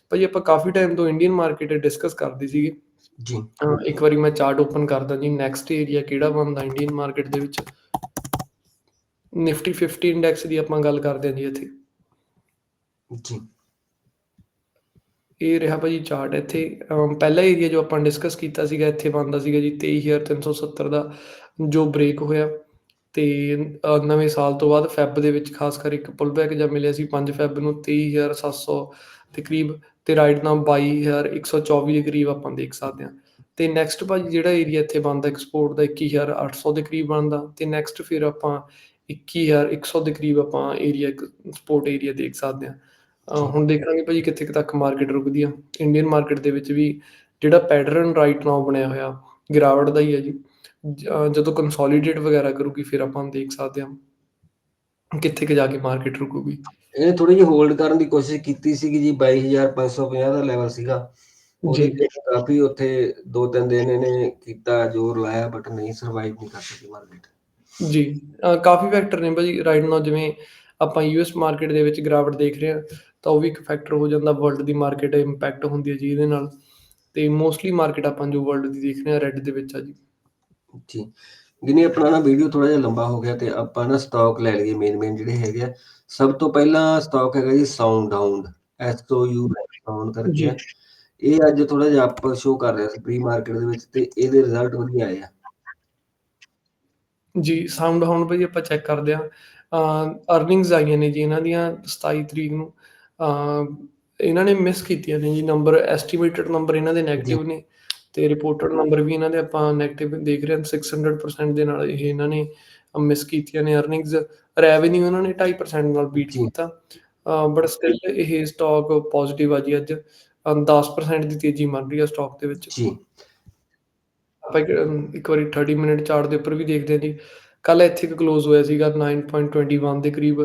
ਭਾਜੀ ਆਪਾਂ ਕਾਫੀ ਟਾਈਮ ਤੋਂ ਇੰਡੀਅਨ ਮਾਰਕੀਟ ਡਿਸਕਸ ਕਰਦੇ ਸੀਗੇ। ਜੀ। ਇੱਕ ਵਾਰੀ ਮੈਂ ਚਾਰਟ ਓਪਨ ਕਰਦਾ ਜੀ ਨੈਕਸਟ ਏਰੀਆ ਕਿਹੜਾ ਬਣਦਾ ਇੰਡੀਅਨ ਮਾਰਕੀਟ ਦੇ ਵਿੱਚ? ਨਿਫਟੀ 50 ਇੰਡੈਕਸ ਦੀ ਆਪਾਂ ਗੱਲ ਕਰਦੇ ਹਾਂ ਜੀ ਇੱਥੇ। ਜੀ। ਇਹ ਰਿਹਾ ਭਾਜੀ ਚਾਰਟ ਇੱਥੇ। ਪਹਿਲਾ ਏਰੀਆ ਜੋ ਆਪਾਂ ਡਿਸਕਸ ਕੀਤਾ ਸੀਗਾ ਇੱਥੇ ਬਣਦਾ ਸੀਗਾ ਜੀ 23370 ਦਾ ਜੋ ਬ੍ਰੇਕ ਹੋਇਆ। ਤੇ ਨਵੇਂ ਸਾਲ ਤੋਂ ਬਾਅਦ ਫੈਬ ਦੇ ਵਿੱਚ ਖਾਸ ਕਰ ਇੱਕ ਪੁੱਲਬੈਕ ਜਾਂ ਮਿਲਿਆ ਸੀ 5 ਫੈਬ ਨੂੰ 23700 ਦੇ ਕਰੀਬ। ਤੇ ਰਾਈਟ ਨਾਮ 22124 ਦੇ ਕਰੀਬ ਆਪਾਂ ਦੇਖ ਸਕਦੇ ਹਾਂ। ਤੇ ਨੈਕਸਟ ਭਾਜੀ ਜਿਹੜਾ ਏਰੀਆ ਇੱਥੇ ਬਣਦਾ ਐਕਸਪੋਰਟ ਦਾ 21800 ਦੇ ਕਰੀਬ ਬਣਦਾ। ਤੇ ਨੈਕਸਟ ਫਿਰ ਆਪਾਂ 21100 ਦੇ ਕਰੀਬ ਆਪਾਂ ਏਰੀਆ ਸਪੋਰਟ ਏਰੀਆ ਦੇਖ ਸਕਦੇ ਹਾਂ। ਹੁਣ ਦੇਖਾਂਗੇ ਭਾਜੀ ਕਿੱਥੇ ਕੁ ਤੱਕ ਮਾਰਕੀਟ ਰੁਕਦੀ ਆ। ਇੰਡੀਅਨ ਮਾਰਕੀਟ ਦੇ ਵਿੱਚ ਵੀ ਜਿਹੜਾ ਪੈਟਰਨ ਰਾਈਟ ਨਾਓ ਬਣਿਆ ਹੋਇਆ ਗਿਰਾਵਟ ਦਾ ਹੀ ਹੈ ਜੀ। ਜਦੋਂ ਕੰਸੋਲੀਡੇਟ ਵਗੈਰਾ ਕਰੂਗੀ ਫਿਰ ਆਪਾਂ ਦੇਖ ਸਕਦੇ ਹਾਂ ਕਿੱਥੇ ਕੁ ਜਾ ਕੇ ਮਾਰਕੀਟ ਰੁਕੂਗੀ। ਇਹ ਥੋੜੀ ਜਿਹੀ ਹੋਲਡ ਕਰਨ ਦੀ ਕੋਸ਼ਿਸ਼ ਕੀਤੀ ਸੀਗੀ ਜੀ 22550 ਦਾ ਲੈਵਲ ਸੀਗਾ। ਉਹਦੇ ਕਾਫੀ ਉੱਥੇ 2-3 ਦਿਨ ਇਹਨੇ ਕੀਤਾ ਜ਼ੋਰ ਲਾਇਆ ਬਟ ਨਹੀਂ ਸਰਵਾਈਵ ਨਹੀਂ ਕਰ ਸਕੀ ਮਾਰਕੀਟ ਜੀ। ਅ, ਕਾਫੀ ਫੈਕਟਰ ਨੇ ਭਾਜੀ ਰਾਈਟ ਨਾਓ ਜਿਵੇਂ ਆਪਾਂ ਯੂਐਸ ਮਾਰਕੀਟ ਦੇ ਵਿੱਚ ਗਿਰਾਵਟ ਦੇਖ ਰਹੇ ਹਾਂ ਤਾਂ ਉਹ ਵੀ ਇੱਕ ਫੈਕਟਰ ਹੋ ਜਾਂਦਾ ਵਰਲਡ ਦੀ ਮਾਰਕੀਟ ਇੰਪੈਕਟ ਹੁੰਦੀ ਹੈ ਜੀ ਇਹਦੇ ਨਾਲ। ਤੇ ਮੋਸਟਲੀ ਮਾਰਕੀਟ ਆਪਾਂ ਜੋ ਵਰਲਡ ਦੀ ਦੇਖ ਰਹੇ ਹਾਂ ਰੈੱਡ ਦੇ ਵਿੱਚ ਆ ਜੀ। ਜੀ। ਜਿਨੇ ਆਪਣਾ ਨਾ ਵੀਡੀਓ ਥੋੜਾ ਜਿਹਾ ਲੰਬਾ ਹੋ ਗਿਆ ਤੇ ਆਪਾਂ ਨਾ ਸਟਾਕ ਲੈ ਲਈਏ ਮੇਨ ਮੇਨ ਜਿਹੜੇ ਹੈਗੇ ਆ। ਸਭ ਤੋਂ ਪਹਿਲਾਂ ਸਟਾਕ ਹੈਗਾ ਜੀ Sound Hound S O U sound ਕਰਕੇ। ਜੀ। ਆ। ਇਹ ਅੱਜ ਥੋੜਾ ਜਿਹਾ ਅਪ ਸ਼ੋ ਕਰ ਰਿਹਾ ਸੀ ਪ੍ਰੀ ਮਾਰਕੀਟ ਦੇ ਵਿੱਚ ਤੇ ਇਹਦੇ ਰਿਜ਼ਲਟ ਵਧੀਆ ਆਏ ਆ। ਜੀ ਸਾਊਂਡ ਹਾਊਂਡ ਭਾਜੀ ਆਪਾਂ ਚੈੱਕ ਕਰਦੇ ਹਾਂ। ਅਰਨਿੰਗਸ ਆਈਆਂ ਨੇ ਜੀ ਇਹਨਾਂ ਦੀਆਂ 27 ਤਰੀਕ ਨੂੰ। ਇਹਨਾਂ ਨੇ ਮਿਸ ਕੀਤੀਆਂ ਨੇ ਜੀ ਨੰਬਰ ਐਸਟੀਮੇਟਡ ਨੰਬਰ ਇਹਨਾਂ ਦੇ 네ਗੇਟਿਵ ਨੇ ਤੇ ਰਿਪੋਰਟਡ ਨੰਬਰ ਵੀ ਇਹਨਾਂ ਦੇ ਆਪਾਂ 네ਗੇਟਿਵ ਦੇਖ ਰਹੇ ਹਾਂ 600% ਦੇ ਨਾਲ ਇਹ ਇਹਨਾਂ ਨੇ ਮਿਸ ਕੀਤੀਆਂ ਨੇ ਅਰਨਿੰਗਸ ਰੈਵਨਿਊ ਇਹਨਾਂ ਨੇ 2.5% ਨਾਲ ਬੀਟ। ਕੀਤਾ। ਬਟ ਸਟਿਲ ਇਹ ਸਟਾਕ ਪੋਜ਼ਿਟਿਵ ਆ ਜੀ ਅੱਜ। ਅਹ 10% ਦੀ ਤੇਜ਼ੀ ਮੰਨ ਰਹੀ ਹੈ ਸਟਾਕ ਦੇ ਵਿੱਚ। ਜੀ। ਆਪਾਂ ਇੱਕ ਵਾਰੀ 30 ਮਿੰਟ ਚਾਰਟ ਦੇ ਉੱਪਰ ਵੀ ਦੇਖਦੇ ਹਾਂ ਜੀ। ਕੱਲ ਇੱਥੇ ਇੱਕ ਕਲੋਜ਼ ਹੋਇਆ ਸੀਗਾ 9.21 ਦੇ ਕਰੀਬ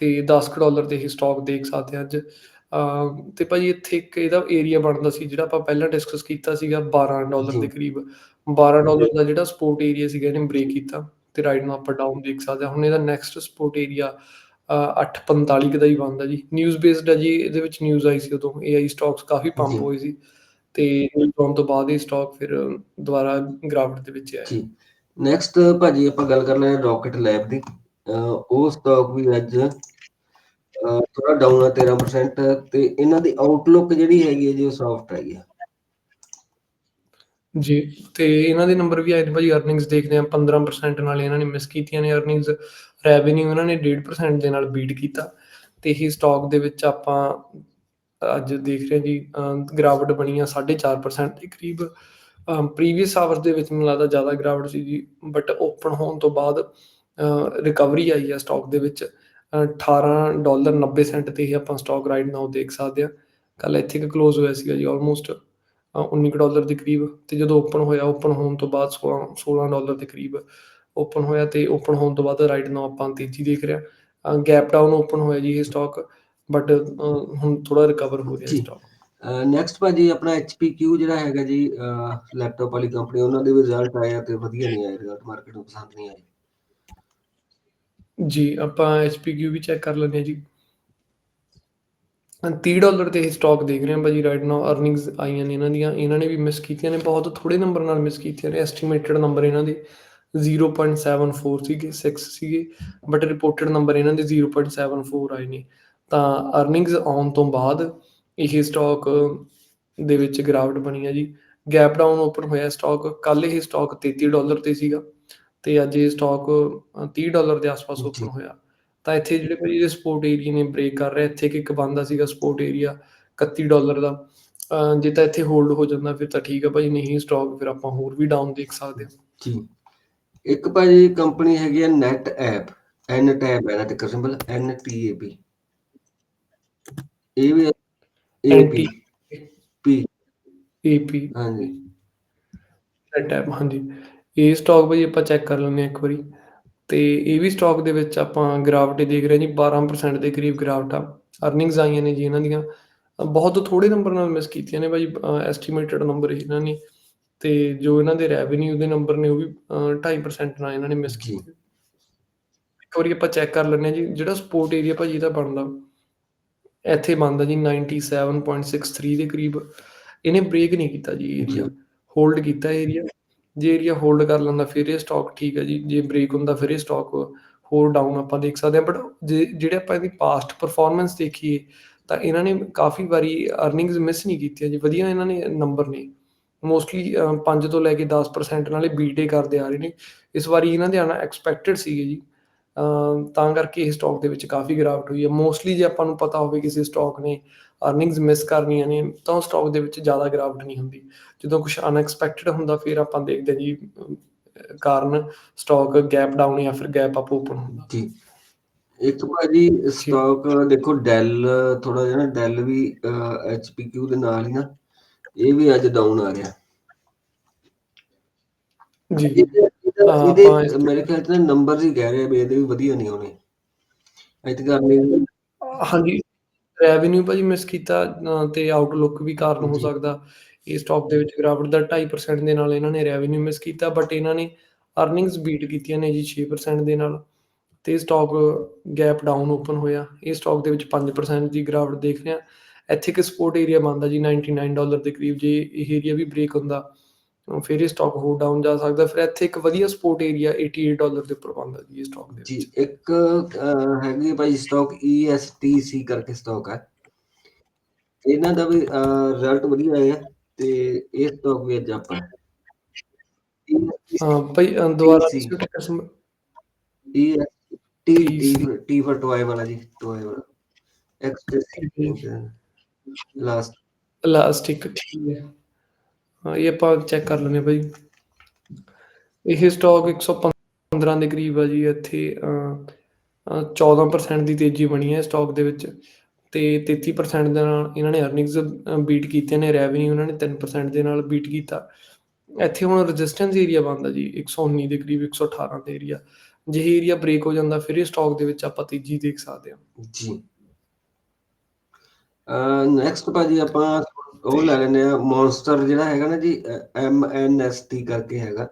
ਤੇ 10 ਕੁ ਡਾਲਰ ਤੇ ਇਹ ਸਟਾਕ ਦੇਖ ਸਕਦੇ ਹਾਂ ਅੱਜ। ਤੇ ਭਾਜੀ ਇੱਥੇ ਇੱਕ ਇਹਦਾ ਏਰੀਆ ਬਣਦਾ ਸੀ ਜਿਹੜਾ ਆਪਾਂ ਪਹਿਲਾਂ ਡਿਸਕਸ ਕੀਤਾ ਸੀਗਾ 12 ਡਾਲਰ। ਦੇ ਕਰੀਬ। 12 ਡਾਲਰ ਦਾ ਜਿਹੜਾ ਸਪੋਰਟ ਏਰੀਆ ਸੀਗਾ ਇਹਨੇ ਬ੍ਰੇਕ ਕੀਤਾ ਤੇ ਰਾਈਟ ਨੂੰ ਆਪਾਂ ਡਾਊਨ ਦੇਖ ਸਕਦੇ ਹਾਂ। ਹੁਣ ਇਹਦਾ ਨੈਕਸਟ ਸਪੋਰਟ ਏਰੀਆ 845 ਕੁ ਦਾ ਹੀ ਬਣਦਾ ਜੀ। ਨਿਊਜ਼ ਬੇਸਡ ਹੈ ਜੀ ਇਹਦੇ ਵਿੱਚ ਨਿਊਜ਼ ਆਈ ਸੀ ਉਦੋਂ। AI ਸਟਾਕਸ ਕਾਫੀ ਪੰਪ। ਹੋਏ ਸੀ। ਤੇ ਨਿਊਜ਼ ਆਉਣ ਤੋਂ ਬਾਅਦ ਇਹ ਸਟਾਕ ਫਿਰ ਦੁਬਾਰਾ ਗ੍ਰਾਫਟ ਦੇ ਵਿੱਚ ਆਇਆ। ਜੀ ਨੈਕਸਟ ਭਾਜੀ ਆਪਾਂ ਗੱਲ ਕਰ ਲੈਂਦੇ ਰਾਕਟ ਲੈਬ ਦੀ। ਉਹ ਸਟਾਕ ਵੀ ਅੱਜ ਥੋੜਾ ਡਾਊਨ ਆ 13% ਤੇ ਇਹਨਾਂ ਦੀ ਆਊਟਲੁੱਕ ਜਿਹੜੀ ਹੈਗੀ ਹੈ ਜੀ ਉਹ ਸੌਫਟ ਹੈਗੀ ਆ। ਜੀ ਤੇ ਇਹਨਾਂ ਦੇ ਨੰਬਰ ਵੀ ਆਏ ਨੇ ਭਾਜੀ ਅਰਨਿੰਗਸ ਦੇਖਦੇ ਆ 15% ਨਾਲ ਇਹਨਾਂ ਨੇ ਮਿਸ ਕੀਤੀਆਂ ਨੇ ਅਰਨਿੰਗਸ ਰੈਵਨਿਊ ਇਹਨਾਂ ਨੇ 1.5% ਦੇ ਨਾਲ ਬੀਟ ਕੀਤਾ। ਤੇ ਇਹ ਸਟਾਕ ਦੇ ਵਿੱਚ ਆਪਾਂ ਅੱਜ ਦੇਖ ਰਹੇ ਜੀ ਗਿਰਾਵਟ ਬਣੀ ਆ 4.5% ਦੇ ਕਰੀਬ। ਪ੍ਰੀਵੀਅਸ ਆਵਰਸ ਦੇ ਵਿੱਚ ਮੈਨੂੰ ਲੱਗਦਾ ਜ਼ਿਆਦਾ ਗਿਰਾਵਟ ਸੀ ਜੀ ਬਟ ਓਪਨ ਹੋਣ ਤੋਂ ਬਾਅਦ ਰਿਕਵਰੀ ਆਈ ਆ ਸਟਾਕ ਦੇ ਵਿੱਚ। 18 ਡਾਲਰ 90 ਸੈਂਟ ਤੇ ਇਹ ਆਪਾਂ ਸਟਾਕ ਰਾਈਟ ਨਾਓ ਦੇਖ ਸਕਦੇ ਆ। ਕੱਲ ਇੱਥੇ ਕਿ ਕਲੋਜ਼ ਹੋਇਆ ਸੀਗਾ ਜੀ ਆਲਮੋਸਟ 19 ਕੁ ਡਾਲਰ ਦੇ ਕਰੀਬ। ਤੇ ਜਦੋਂ ਓਪਨ ਹੋਇਆ ਓਪਨ ਹੋਣ ਤੋਂ ਬਾਅਦ 16 16 ਡਾਲਰ ਦੇ ਕਰੀਬ ਓਪਨ ਹੋਇਆ ਤੇ ਓਪਨ ਹੋਣ ਤੋਂ ਬਾਅਦ ਰਾਈਟ ਨਾਓ ਆਪਾਂ ਤੇਜ਼ੀ ਦੇਖ ਰਹੇ ਹਾਂ ਗੈਪ ਡਾਊਨ ਓਪਨ ਹੋਇਆ ਜੀ ਇਹ ਸਟਾਕ ਬਟ ਹੁਣ ਥੋੜਾ ਰਿਕਵਰ ਹੋ ਜੀ। ਸਟਾਕ ਨੈਕਸਟ ਭਾਜੀ ਆਪਣਾ HPQ ਜਿਹੜਾ ਹੈਗਾ ਜੀ ਲੈਪਟਾਪ ਵਾਲੀ ਕੰਪਨੀ ਉਹਨਾਂ ਦੇ ਰਿਜ਼ਲਟ ਆਏ ਆ ਤੇ ਵਧੀਆ ਨਹੀਂ ਆਏ ਰਿਜ਼ਲਟ ਮਾਰਕੀਟ ਨੂੰ ਪਸੰਦ ਨਹੀਂ ਆਏ। ਜੀ ਆਪਾਂ HPQ ਵੀ ਚੈੱਕ ਕਰ ਲੈਂਦੇ ਹਾਂ ਜੀ। 30 ਡਾਲਰ ਤੇ ਇਹ ਸਟਾਕ ਦੇਖ ਰਹੇ ਹਾਂ ਭਾਜੀ ਰਾਈਟ ਨਾਓ ਅਰਨਿੰਗਸ ਆਈਆਂ ਨੇ ਇਹਨਾਂ ਦੀਆਂ। ਇਹਨਾਂ ਨੇ ਵੀ ਮਿਸ ਕੀਤੀਆਂ ਨੇ ਬਹੁਤ ਥੋੜੇ ਨੰਬਰ ਨਾਲ ਮਿਸ ਕੀਤੀਆਂ ਨੇ। ਐਸਟੀਮੇਟਡ ਨੰਬਰ ਇਹਨਾਂ ਦੇ 0.74 ਸੀਗੇ 6 ਸੀਗੇ। ਬਟ ਰਿਪੋਰਟਡ ਨੰਬਰ ਇਹਨਾਂ ਦੇ 0.74 ਆਏ ਨੇ। ਤਾਂ ਅਰਨਿੰਗਸ ਆਉਣ ਤੋਂ ਬਾਅਦ ਇਹ ਸਟਾਕ ਦੇ ਵਿੱਚ ਗਿਰਾਵਟ ਬਣੀ ਹੈ ਜੀ। ਗੈਪ ਡਾਊਨ ਓਪਨ ਹੋਇਆ ਸਟਾਕ ਕੱਲ ਇਹ ਸਟਾਕ 33 ਡਾਲਰ ਤੇ ਸੀਗਾ ਤੇ ਅੱਜ ਇਹ ਸਟਾਕ 30 ਡਾਲਰ ਦੇ ਆਸ-ਪਾਸ। ਓਪਨ ਹੋਇਆ। ਤਾਂ ਇੱਥੇ ਜਿਹੜੇ ਭਾਜੀ ਇਹ ਸਪੋਰਟ ਏਰੀਆ ਨੇ ਬ੍ਰੇਕ ਕਰ ਰਿਹਾ ਇੱਥੇ ਇੱਕ ਇੱਕ ਬੰਦਾ ਸੀਗਾ ਸਪੋਰਟ ਏਰੀਆ 31 ਡਾਲਰ ਦਾ। ਜੇ ਤਾਂ ਇੱਥੇ ਹੋਲਡ ਹੋ ਜਾਂਦਾ ਫਿਰ ਤਾਂ ਠੀਕ ਆ ਭਾਜੀ ਨਹੀਂ ਸਟਾਕ ਫਿਰ ਆਪਾਂ ਹੋਰ ਵੀ ਡਾਊਨ ਦੇਖ ਸਕਦੇ ਹਾਂ ਜੀ। ਇੱਕ ਭਾਜੀ ਕੰਪਨੀ ਹੈਗੀ ਆ ਨੈਟ ਐਪ ਐਨ ਟੈਬ ਹੈ ਦਾ ਟਿਕਰ ਸਿੰਬਲ ਐਨ ਟੀ ਏ ਪੀ ਇਹ ਵੀ ਏ ਪੀ ਪੀ। ਏਪੀ ਹਾਂਜੀ। ਟੈਪ ਹਾਂਜੀ। ਇਹ ਸਟਾਕ ਭਾਜੀ ਆਪਾਂ ਚੈੱਕ ਕਰ ਲੈਂਦੇ ਹਾਂ ਇੱਕ ਵਾਰੀ। ਤੇ ਇਹ ਵੀ ਸਟਾਕ ਦੇ ਵਿੱਚ ਆਪਾਂ ਗਿਰਾਵਟ ਦੇਖ ਰਹੇ ਹਾਂ ਜੀ 12% ਦੇ ਕਰੀਬ ਗਿਰਾਵਟ ਆ। ਅਰਨਿੰਗਸ ਆਈਆਂ ਨੇ ਜੀ ਇਹਨਾਂ ਦੀਆਂ। ਬਹੁਤ ਥੋੜੇ ਨੰਬਰ ਨਾਲ ਮਿਸ ਕੀਤੀਆਂ ਨੇ ਭਾਜੀ ਐਸਟੀਮੇਟਡ ਨੰਬਰ ਇਹਨਾਂ ਨੇ। ਤੇ ਜੋ ਇਹਨਾਂ ਦੇ ਰੈਵਨਿਊ ਦੇ ਨੰਬਰ ਨੇ ਉਹ ਵੀ ਅ, 2.5% ਨਾਲ ਇਹਨਾਂ ਨੇ ਮਿਸ। ਕੀਤੇ। ਇੱਕ ਵਾਰੀ ਆਪਾਂ ਚੈੱਕ ਕਰ ਲੈਂਦੇ ਹਾਂ ਜੀ ਜਿਹੜਾ ਸਪੋਰਟ ਏਰੀਆ ਭਾਜੀ ਇਹਦਾ ਬਣਦਾ। ਇੱਥੇ ਬਣਦਾ ਜੀ 97.63 ਦੇ ਕਰੀਬ। ਇਹਨੇ ਬ੍ਰੇਕ ਨਹੀਂ ਕੀਤਾ ਜੀ ਏਰੀਆ ਹੋਲਡ ਕੀਤਾ ਏਰੀਆ ਜੇ ਏਰੀਆ ਹੋਲਡ ਕਰ ਲੈਂਦਾ ਫਿਰ ਇਹ ਸਟਾਕ ਠੀਕ ਹੈ ਜੀ। ਜੇ ਬ੍ਰੇਕ ਹੁੰਦਾ ਫਿਰ ਇਹ ਸਟਾਕ ਹੋਰ ਡਾਊਨ ਆਪਾਂ ਦੇਖ ਸਕਦੇ ਹਾਂ ਬਟ ਜੇ ਜਿਹੜੇ ਆਪਾਂ ਇਹਦੀ ਪਾਸਟ ਪਰਫਾਰਮੈਂਸ ਦੇਖੀਏ ਤਾਂ ਇਹਨਾਂ ਨੇ ਕਾਫੀ ਵਾਰੀ ਅਰਨਿੰਗਸ ਮਿਸ ਨਹੀਂ ਕੀਤੀਆਂ ਜੀ। ਵਧੀਆ ਇਹਨਾਂ ਨੇ ਨੰਬਰ ਨੇ। ਮੋਸਟਲੀ 5 ਤੋਂ ਲੈ ਕੇ 10% ਨਾਲੇ ਬੀਟੇ ਕਰਦੇ ਆ ਰਹੇ ਨੇ। ਇਸ ਵਾਰੀ ਇਹਨਾਂ ਦੇ ਆਣਾ ਐਕਸਪੈਕਟਡ ਸੀਗੇ ਜੀ। ਤਾਂ ਕਰਕੇ ਇਹ ਸਟਾਕ ਦੇ ਵਿੱਚ ਕਾਫੀ ਗਿਰਾਵਟ ਹੋਈ ਹੈ। ਮੋਸਟਲੀ ਜੇ ਆਪਾਂ ਨੂੰ ਪਤਾ ਹੋਵੇ ਕਿਸੇ ਸਟਾਕ ਨੇ ਅਰਨਿੰਗਸ ਮਿਸ ਕਰਨੀਆਂ ਨੇ ਤਾਂ ਸਟਾਕ ਦੇ ਵਿੱਚ ਜ਼ਿਆਦਾ ਗਿਰਾਵਟ ਨਹੀਂ ਹੁੰਦੀ। ਜਦੋਂ ਕੁਝ ਅਨਐਕਸਪੈਕਟਡ ਹੁੰਦਾ ਫਿਰ ਆਪਾਂ ਦੇਖਦੇ ਜੀ ਕਾਰਨ ਸਟਾਕ ਗੈਪ ਡਾਊਨ ਜਾਂ ਫਿਰ ਗੈਪ ਅਪ ਓਪਨ ਹੁੰਦਾ। ਜੀ। ਇੱਕ ਭਾਜੀ ਸਟਾਕ ਦੇਖੋ ਡੈਲ ਥੋੜਾ ਜਿਹਾ ਨਾ ਡੈਲ ਵੀ ਐਚਪੀਕਿਊ ਦੇ ਨਾਲ ਹੀ ਨਾ ਇਹ ਵੀ ਅੱਜ ਡਾਊਨ ਆ ਰਿਹਾ। ਜੀ। ਇਹਦੇ- ਇਹਦਾ- ਮੇਰੇ ਖਿਆਲ ਚ ਨੰਬਰ ਹੀ ਕਹਿ ਰਹੇ ਆ ਵੀ ਇਹਦੇ ਵੀ ਵਧੀਆ ਨਹੀਂ ਹੋਣੇ ਐਤਕੀ earning ਹਾਂਜੀ ਰੈਵਨਿਊ ਭਾਜੀ ਮਿਸ ਕੀਤਾ ਤੇ ਆਊਟਲੁੱਕ ਵੀ ਕਾਰਨ ਹੋ। ਸਕਦਾ। ਇਹ ਸਟਾਕ ਦੇ ਵਿੱਚ ਗਿਰਾਵਟ ਦਾ 2.5% ਦੇ ਨਾਲ ਇਹਨਾਂ ਨੇ ਰੈਵਨਿਊ ਮਿਸ ਕੀਤਾ ਬਟ ਇਹਨਾਂ ਨੇ ਅਰਨਿੰਗਸ ਬੀਟ ਕੀਤੀਆਂ ਨੇ ਜੀ 6% ਦੇ ਨਾਲ। ਤੇ ਸਟਾਕ ਗੈਪ ਡਾਊਨ ਓਪਨ ਹੋਇਆ। ਇਹ ਸਟਾਕ ਦੇ ਵਿੱਚ 5% ਦੀ ਗਿਰਾਵਟ ਦੇਖ ਰਹੇ। ਹਾਂ ਇੱਥੇ ਇੱਕ ਸਪੋਰਟ ਏਰੀਆ ਬਣਦਾ ਜੀ 99 ਡਾਲਰ ਦੇ ਕਰੀਬ। ਜੇ ਇਹ ਏਰੀਆ ਵੀ ਬ੍ਰੇਕ ਹੁੰਦਾ ਫਿਰ ਇਹ ਸਟਾਕ ਹੋਰ ਡਾਊਨ ਜਾ ਸਕਦਾ ਫਿਰ ਇੱਥੇ ਇੱਕ ਵਧੀਆ ਸਪੋਰਟ ਏਰੀਆ 88 ਡਾਲਰ ਦੇ ਉੱਪਰ ਬਣਦਾ ਜੀ ਇਹ ਸਟਾਕ ਦੇ ਜੀ ਇੱਕ ਹੈਗੀ ਹੈ ਭਾਈ ਸਟਾਕ ESTC ਕਰਕੇ ਸਟਾਕ ਹੈ ਇਹਨਾਂ ਦਾ ਵੀ ਰਿਜ਼ਲਟ ਵਧੀਆ ਆਇਆ ਤੇ ਇਹ ਸਟਾਕ ਵੀ ਅੱਜ ਆਪਾਂ ਹਾਂ ਭਾਈ ਸੰਭ- ਇਹ ਟੀ ਟੀ ਫॉर ਟੋਏ ਵਾਲਾ ਜੀ ਟੋਏ ਵਾਲਾ। ਐਕਸਟ੍ਰੈਸ ਲਾਸਟ ਇਲਾਸਟਿਕ ਠੀਕ ਹੈ। ਹਾਂ, ਇਹ ਆਪਾਂ ਚੈੱਕ ਕਰ ਲੈਂਦੇ ਹਾਂ ਇਹ ਸਟਾਕ 115 ਦੇ ਕਰੀਬ ਆ ਜੀ, ਇੱਥੇ 14% ਦੀ ਤੇਜ਼ੀ ਬਣੀ ਹੈ ਸਟਾਕ ਦੇ ਵਿੱਚ। ਤੇ 33% ਦੇ ਨਾਲ ਇਹਨਾਂ ਨੇ ਅਰਨਿੰਗਸ ਬੀਟ ਕੀਤੇ ਨੇ ਰੈਵਨਿਊ ਇਹਨਾਂ ਨੇ 3% ਦੇ ਨਾਲ ਬੀਟ ਕੀਤਾ। ਇੱਥੇ ਹੁਣ ਰੈਜ਼ਿਸਟੈਂਸ ਏਰੀਆ ਬਣਦਾ ਜੀ 119 ਦੇ ਕਰੀਬ 118 ਦੇ ਏਰੀਆ ਜੇ ਏਰੀਆ ਬ੍ਰੇਕ ਹੋ ਜਾਂਦਾ, ਫਿਰ ਇਹ ਸਟਾਕ ਦੇ ਵਿੱਚ ਆਪਾਂ ਤੇਜ਼ੀ ਦੇਖ ਸਕਦੇ ਹਾਂ। ਜੀ। ਨੈਕਸਟ ਭਾਜੀ ਆਪਾਂ ਉਹ ਲੈ ਲੈਨੇ ਆ ਮੌਨਸਟਰ ਜਿਹੜਾ ਹੈਗਾ ਨਾ ਜੀ ਐਮ ਐਨ ਐਸ ਟੀ ਕਰਕੇ ਹੈਗਾ।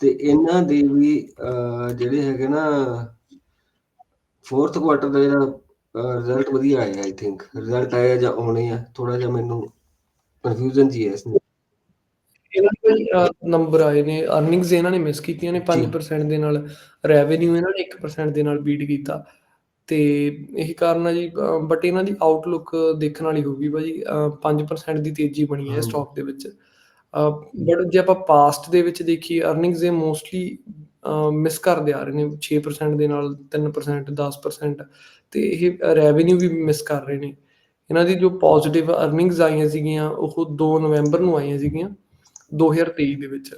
ਤੇ ਇਹਨਾਂ ਦੇ ਵੀ ਜਿਹੜੇ ਹੈਗੇ ਨਾ ਫੋਰਥ ਕੁਆਟਰ ਦਾ ਜਿਹੜਾ ਰਿਜ਼ਲਟ ਵਧੀਆ ਆਇਆ ਆਈ ਥਿੰਕ ਰਿਜ਼ਲਟ ਆਇਆ ਜਾਂ ਆਉਣੇ ਆ ਥੋੜਾ ਜਿਹਾ ਮੈਨੂੰ ਕਨਫਿਊਜ਼ਨ ਜੀ ਹੈ ਇਸ ਨੂੰ। ਇਹਨਾਂ ਦੇ ਨੰਬਰ ਆਏ ਨੇ ਅਰਨਿੰਗਸ ਇਹਨਾਂ ਨੇ ਮਿਸ ਕੀਤੀਆਂ ਨੇ 5% ਦੇ ਨਾਲ ਰੈਵਨਿਊ ਇਹਨਾਂ ਨੇ 1% ਦੇ ਨਾਲ ਬੀਟ ਕੀਤਾ। ਤੇ ਇਹੀ ਕਾਰਨ ਆ ਜੀ ਬਟ ਇਹਨਾਂ ਦੀ ਆਊਟਲੁੱਕ ਦੇਖਣ ਵਾਲੀ ਹੋਊਗੀ ਭਾਜੀ ਅਹ, 5% ਦੀ ਤੇਜ਼ੀ ਬਣੀ ਹੈ ਹਾਂਜੀ। ਸਟਾਕ ਦੇ ਵਿੱਚ। ਬਟ ਜੇ ਆਪਾਂ ਪਾਸਟ ਦੇ ਵਿੱਚ ਦੇਖੀਏ ਅਰਨਿੰਗਸ ਦੇ ਮੋਸਟਲੀ ਮਿਸ ਕਰਦੇ ਆ ਰਹੇ ਨੇ 6% ਦੇ ਨਾਲ 3% 10% ਤੇ ਇਹ ਰੈਵਨਿਊ ਵੀ ਮਿਸ ਕਰ ਰਹੇ ਨੇ। ਇਹਨਾਂ ਦੀ ਜੋ ਪੋਜ਼ਿਟਿਵ ਅਰਨਿੰਗਸ ਆਈਆਂ ਸੀਗੀਆਂ ਉਹ 2 ਨਵੰਬਰ ਨੂੰ ਆਈਆਂ ਸੀਗੀਆਂ 2023 ਦੇ ਵਿੱਚ।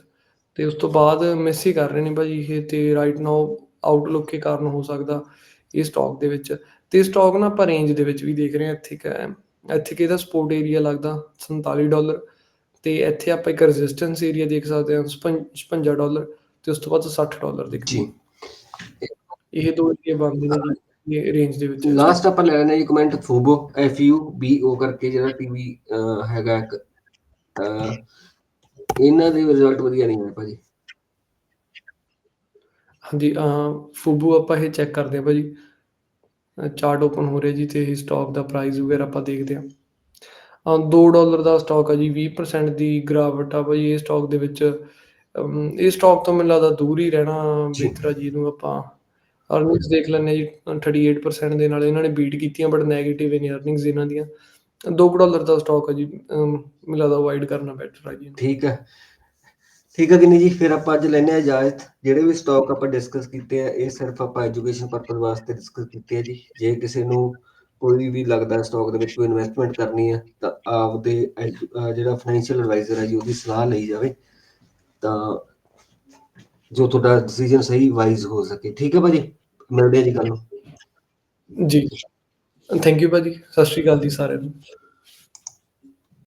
ਤੇ ਉਸ ਤੋਂ ਬਾਅਦ ਮਿਸ ਹੀ ਕਰ ਰਹੇ ਨੇ ਭਾਜੀ ਇਹ ਤੇ ਰਾਈਟ ਨਾਓ ਆਊਟਲੁੱਕ ਕੇ ਕਾਰਨ ਹੋ ਸਕਦਾ। ਇਹ ਸਟਾਕ ਦੇ ਵਿੱਚ। ਤੇ ਸਟਾਕ ਨਾ ਆਪਾਂ ਰੇਂਜ ਦੇ ਵਿੱਚ ਵੀ ਦੇਖ ਰਹੇ ਹਾਂ। ਇੱਥੇ ਕਿ ਇੱਥੇ ਕਿ ਇਹਦਾ ਸਪੋਰਟ ਏਰੀਆ ਲੱਗਦਾ 47 ਡਾਲਰ ਤੇ ਇੱਥੇ ਆਪਾਂ ਇੱਕ ਰੈਜ਼ਿਸਟੈਂਸ ਏਰੀਆ ਦੇਖ ਸਕਦੇ ਹਾਂ 56 ਡਾਲਰ ਤੇ ਉਸ ਤੋਂ ਬਾਅਦ 60 ਡਾਲਰ ਦੇ ਜੀ। ਇਹ ਦੋ ਏਰੀਆ ਬਣਦੇ ਨੇ ਇਹ ਰੇਂਜ ਦੇ ਵਿੱਚ। ਲਾਸਟ ਆਪਾਂ ਲੈ ਲੈਨੇ ਜੀ comment Fubo F U B O ਕਰਕੇ ਜਿਹੜਾ ਟੀਵੀ ਹੈਗਾ ਇੱਕ ਇਹਨਾਂ ਦੇ ਰਿਜ਼ਲਟ ਵਧੀਆ ਨਹੀਂ ਹੋਏ ਭਾਜੀ ਹਾਂਜੀ ਫੂਬੂ ਆਪਾਂ ਇਹ ਚੈੱਕ ਕਰਦੇ ਹਾਂ ਭਾਜੀ। ਚਾਰਟ ਓਪਨ ਹੋ ਰਿਹਾ ਜੀ ਤੇ ਇਹ ਸਟਾਕ ਦਾ ਪ੍ਰਾਈਸ ਵਗੈਰਾ ਆਪਾਂ ਦੇਖਦੇ ਹਾਂ। 2 ਡਾਲਰ ਦਾ ਸਟਾਕ ਆ ਜੀ 20% ਦੀ ਗਿਰਾਵਟ ਆ ਭਾਜੀ ਇਹ ਸਟਾਕ ਦੇ ਵਿੱਚ। ਇਹ ਸਟਾਕ ਤੋਂ ਮੈਨੂੰ ਲੱਗਦਾ ਦੂਰ ਹੀ ਰਹਿਣਾ ਜੀ। ਬਿਹਤਰ ਜੀ ਇਹਨੂੰ ਆਪਾਂ। ਅਰਨਿੰਗਸ ਦੇਖ ਲੈਂਦੇ ਹਾਂ ਜੀ 38% ਦੇ ਨਾਲ ਇਹਨਾਂ ਨੇ ਬੀਟ ਕੀਤੀਆਂ ਬਟ 네ਗੇਟਿਵ ਨੇ ਅਰਨਿੰਗਸ ਇਹਨਾਂ ਦੀਆਂ। 2 ਡਾਲਰ ਦਾ ਸਟਾਕ ਆ ਜੀ ਮੈਨੂੰ ਲੱਗਦਾ ਅਵਾਇਡ ਕਰਨਾ ਬੈਟਰ ਆ ਜੀ ਠੀਕ ਹੈ ਠੀਕ ਹੈ ਕਿੰਨੀ ਜੀ? ਫਿਰ ਆਪਾਂ ਅੱਜ ਲੈਨੇ ਆ ਇਜਾਜ਼ਤ ਜਿਹੜੇ ਵੀ ਸਟਾਕ ਆਪਾਂ ਡਿਸਕਸ ਕੀਤੇ ਆ, ਇਹ ਸਿਰਫ ਆਪਾਂ ਐਜੂਕੇਸ਼ਨ ਪਰਪਸ ਵਾਸਤੇ ਡਿਸਕਸ ਕੀਤੇ ਆ ਜੀ। ਜੇ ਕਿਸੇ ਨੂੰ ਕੋਈ ਵੀ ਲੱਗਦਾ ਸਟਾਕ ਦੇ ਵਿੱਚ ਕੋਈ ਇਨਵੈਸਟਮੈਂਟ ਕਰਨੀ ਹੈ ਤਾਂ ਆਪਦੇ ਜਿਹੜਾ ਫਾਈਨੈਂਸ਼ੀਅਲ ਐਡਵਾਈਜ਼ਰ ਹੈ ਜੀ, ਉਹਦੀ ਸਲਾਹ ਲਈ ਜਾਵੇ। ਤਾਂ ਜੋ ਤੁਹਾਡਾ ਡਿਸੀਜਨ ਸਹੀ ਵਾਈਜ਼ ਹੋ ਸਕੇ। ਠੀਕ ਹੈ ਭਾਜੀ? ਮਿਲਦੇ ਆ ਜੀ ਕੱਲ ਨੂੰ। ਜੀ। ਥੈਂਕ ਯੂ ਭਾਜੀ। ਸਤਿ ਸ਼੍ਰੀ ਅਕਾਲ ਜੀ ਸਾਰਿਆਂ ਨੂੰ।